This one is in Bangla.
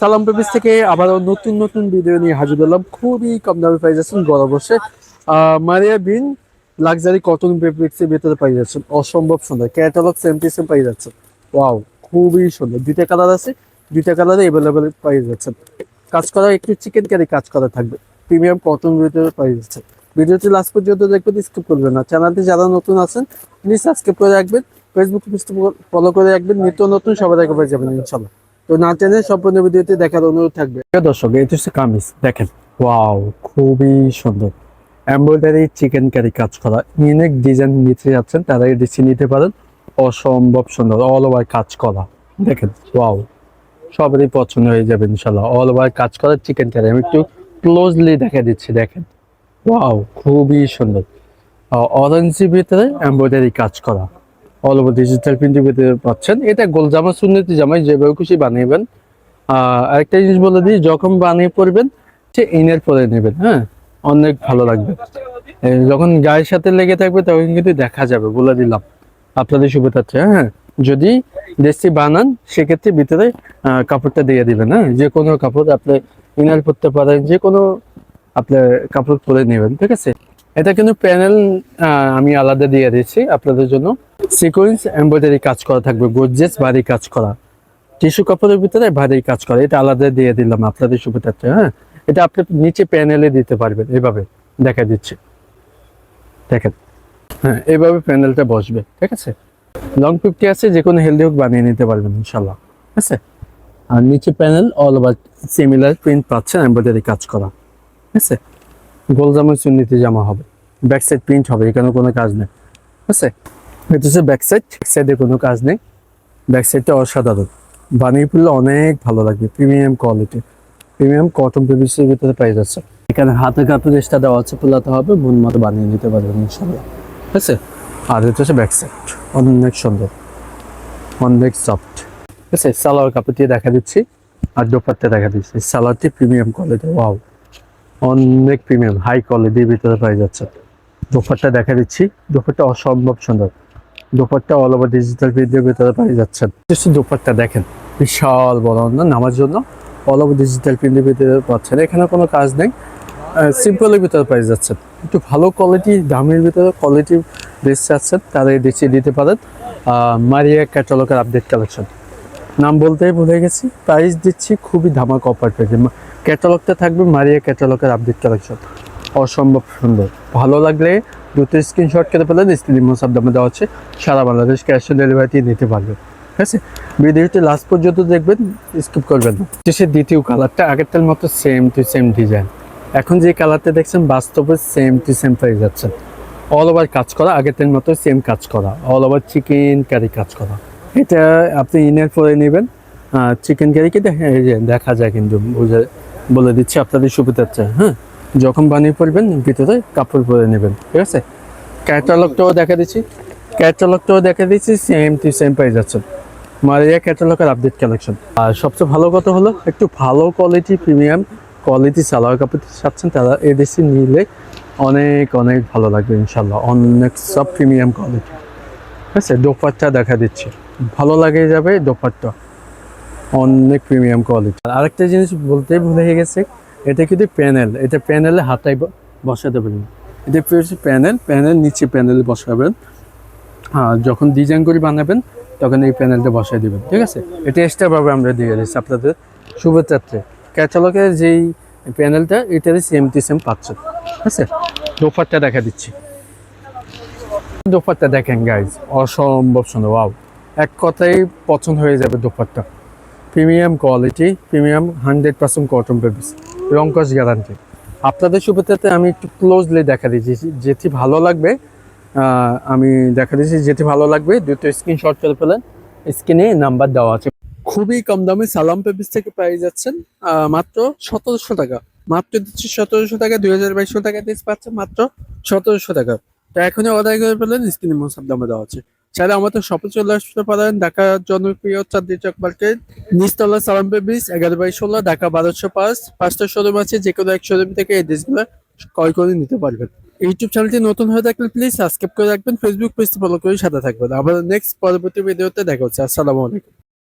সালাম পেপিস থেকে আবার নতুন নতুন ভিডিও নিয়ে হাজির হলাম। খুবই কম দামে পাই যাচ্ছেন গড় বসে মারিয়া বিন, লাক্সারি কটন এর ভিতরে পাই যাচ্ছেন। অসম্ভব সুন্দর। ক্যাটালগ সেম সেম পাই যাচ্ছেন। ওয়াও খুবই সুন্দর। দুইটা কালার আছে, দুইটা কালারে এভেলেবেল পাই যাচ্ছেন। কাজ করা একটু চিকেন কারি কাজ করা থাকবে। প্রিমিয়াম কটন ভিতরে পাই যাচ্ছে ভিডিওটি লাস্ট পর্যন্ত দেখবেন স্কিপ করবেন না। চ্যানেলটি যারা নতুন আছেন প্লিজ সাবস্ক্রাইব করে রাখবেন। ফেসবুক ফলো করে রাখবেন। নিত্য নতুন সবাই দেখা পেয়ে যাবেন ইনশাল্লাহ তো না টেনে সম্পূর্ণ ভিডিওতে দেখার অনুরোধ থাকবে। দর্শক এটা হচ্ছে কামিজ, দেখেন। ওয়াও, খুবই সুন্দর। এমব্রয়ডারি চিকেন কারি কাজ করা। ইউনিক ডিজাইন নিতে যাচ্ছেন, তারা এই ডিসি নিতে পারেন। অসম্ভব সুন্দর অল ওভার কাজ করা। দেখেন, ওয়াও। সবারই পছন্দ হয়ে যাবে ইনশাল্লাহ অল ওভার কাজ করা চিকেন কারি। আমি একটু ক্লোজলি দেখা দিচ্ছি, দেখেন। ওয়াও, খুবই সুন্দর। অরেঞ্জের ভিতরে এমব্রয়ডারি কাজ করা। অল ওভার ডিজিটাল প্রিন্টের ভিতরে পাচ্ছেন। এটা গোল জামা, সুন্নতি জামাই, যেভাবে খুশি বানিয়েবেন। আরেকটা জিনিস বলে দিই, যখন বানিয়ে পড়বেন সে ইনের পরে নেবেন হ্যাঁ? অনেক ভালো লাগবে। যখন গায়ের সাথে লেগে থাকবে, তখন কিন্তু দেখা যাবে, বলে দিলাম। আপনাদের সুবিধার্থে হ্যাঁ? যদি দেশি বানান, সেক্ষেত্রে ভিতরে কাপড়টা দিয়ে দিবেন হ্যাঁ? যে কোনো কাপড় আপনি ইনার পরতে পারেন, যে কোনো আপনার কাপড় পরে নেবেন, ঠিক আছে? এটা কিন্তু প্যানেল আমি আলাদা দিয়ে দিচ্ছি আপনাদের জন্য। সিকোয়েন্স এমব্রয়ডারি কাজ করা থাকবে, গর্জেস, ভারী কাজ করা। টিস্যু কাপড়ের ভিতরে ভারী কাজ করা, এটা আলাদা দিয়ে দিলাম আপনাদের সুবিধার্থে হ্যাঁ? এটা আপনি নিচে প্যানেলে দিতে পারবেন, এভাবে দেখা দিচ্ছে। দেখেন হ্যাঁ এইভাবে প্যানেলটা বসবে, ঠিক আছে? লং ফিফটি আছে, যে কোনো হেলদি হোক বানিয়ে নিতে পারবেন ইনশাল্লাহ ঠিক আছে? আর নিচে panel all over similar print পাচ্ছেন এমব্রয়ডারি কাজ করা, ঠিক আছে? গোল জামার চুন্নিতে জামা হবে। ব্যাক সাইড প্রিন্ট হবে এখানে কোনো কাজ নেই। ঠিক আছে? এটা হচ্ছে ব্যাক সাইড ব্যাক সাইডে কোনো কাজ নেই। ব্যাক সাইডটা অসাধারণ। বানিয়ে পড়লে অনেক ভালো লাগবে প্রিমিয়াম কোয়ালিটি প্রিমিয়াম কটন পেপিসের ভিতরে পাই যাচ্ছে এখানে হাতে কাপড় এক্সট্রা দেওয়া আছে, পোলাতে হবে মন মতো বানিয়ে নিতে পারবেন ইনশাল্লাহ ঠিক আছে? আর এটা হচ্ছে ব্যাক সাইড অনেক সুন্দর। অনেক সফট ঠিক আছে? সালোয়ার কাপড়টি দেখা দিচ্ছি। আর দোপারটা দেখা দিচ্ছি। সালোয়ারটি প্রিমিয়াম কোয়ালিটি ওয়াও অনেক প্রিমিয়াম হাই কোয়ালিটির ভিতরে পাই যাচ্ছে। দোপারটা দেখা দিচ্ছি। দোপারটা অসম্ভব সুন্দর। দোপারটা অল ওভার ডিজিটাল ভিডিওর ভিতরে যাচ্ছেন just দোপারটা দেখেন, বিশাল বড় নামার জন্য অল ওভার ডিজিটাল প্রিন্টের ভিতরে পাচ্ছেন। এখানে কোনো কাজ নেই। সিম্পলের ভিতরে পাই যাচ্ছেন একটু ভালো কোয়ালিটি দামের ভিতরে কোয়ালিটি ড্রেস চাচ্ছেন তারা এই দিতে পারেন। মারিয়া ক্যাটালগের আপডেট কালেকশন নাম বলতেই ভুলে গেছি। প্রাইস দিচ্ছি খুবই ধামাক অফার পেয়েছে। ক্যাটালগটা থাকবে মারিয়া ক্যাটালগের আপডেট কালেকশন। অসম্ভব সুন্দর। ভালো লাগলে দুটো স্ক্রিনশট করে পেলেন স্ক্রিন মোসাব দামে দেওয়া হচ্ছে সারা বাংলাদেশ ক্যাশ অন ডেলিভারিতে নিতে পারবে। ঠিক আছে? ভিডিওটি লাস্ট পর্যন্ত দেখবেন স্কিপ করবেন না। সে দ্বিতীয় কালারটা আগেরটার মতো সেম টু সেম ডিজাইন এখন যে কালারটা দেখছেন, বাস্তবে সেম টু সেম পেয়ে যাচ্ছেন অল ওভার কাজ করা, আগেরটার মতো সেম কাজ করা। অল ওভার চিকেন কারি কাজ করা। এটা আপনি ইনার পরে নেবেন। চিকেন এই যে দেখা যায় কিন্তু, বুঝে বলে দিচ্ছি, আপনাদের সুবিধার্থে হ্যাঁ? যখন বানিয়ে পড়বেন ভিতরে কাপড় পরে নেবেন, ঠিক আছে? ক্যাটালগটাও দেখা দিচ্ছি, ক্যাটালগটাও দেখা দিচ্ছি সেম টু সেম পেয়ে যাচ্ছেন মারিয়া ক্যাটালগের আপডেট কালেকশন আর সবচেয়ে ভালো কথা হলো, একটু ভালো কোয়ালিটি প্রিমিয়াম কোয়ালিটি সালোয়ার কাপড় চাচ্ছেন তারা এই দেশে নিলে অনেক অনেক ভালো লাগবে ইনশাল্লাহ অনেক সব প্রিমিয়াম কোয়ালিটি ঠিক আছে? দোপারটা দেখা দিচ্ছে। ভালো লাগে যাবে দোপারটা অনেক প্রিমিয়াম কোয়ালিটি আরেকটা জিনিস বলতেই ভুলে গেছে, এটা কিন্তু প্যানেল এটা প্যানেলে হাতায় বসাতে পারেন। এটা প্যানেল প্যানেল নিচে প্যানেলে বসাবেন। হ্যাঁ যখন ডিজাইন করে বানাবেন, তখন এই প্যানেলটা বসাই দেবেন, ঠিক আছে? এটা এক্সট্রাভাবে আমরা দিয়ে দিচ্ছি আপনাদের শুভযাত্রে ক্যাটালগের যেই প্যানেলটা এটারই সেম টু সেম পাচ্ছেন ঠিক আছে? দোপারটা দেখা দিচ্ছি। দোপারটা দেখেন গাইজ অসম্ভব সুন্দর ওয়াও এক কথাই পছন্দ হয়ে যাবে দোপারটা premium quality, premium hundred percent cotton পেপিস রঙ্কস গ্যারান্টি আপনাদের সুবিধাতে আমি একটু ক্লোজলি দেখা দিচ্ছি যেটি ভালো লাগবে আমি দেখা দিচ্ছি যেটি ভালো লাগবে, দুটো স্ক্রিনশট করে ফেলেন স্ক্রিনে নাম্বার দেওয়া আছে। খুবই কম দামে সালাম পেপিস থেকে পেয়ে যাচ্ছেন মাত্র সতেরোশো টাকা। মাত্র দিচ্ছি সতেরোশো টাকা, দুই হাজার বাইশশো টাকা দিয়ে পাচ্ছেন মাত্র সতেরোশো টাকা। তো এখনই অর্ডার করে ফেলেন স্ক্রিনে মোসাব দামে দেওয়া আছে। চাইলে আমাদের শপে চলে আসতে পারেন। ঢাকা জনপ্রিয় চাঁদনি চক মার্কেট, নিচতলা সালাম বেবিস এগারো বাই ষোলো, ঢাকা বারোশো পাঁচ, পাঁচটা শোরুম আছে, যে কোনো এক শোরুম থেকে এই ড্রেসগুলো ক্রয় করে নিতে পারবেন। ইউটিউব চ্যানেলটি নতুন হয়ে থাকলে প্লিজ সাবস্ক্রাইব করে রাখবেন ফেসবুক পেজটি ফলো করে সাথে থাকবেন। আবার নেক্সট পরবর্তী ভিডিওতে দেখা হচ্ছে। আসসালামু আলাইকুম।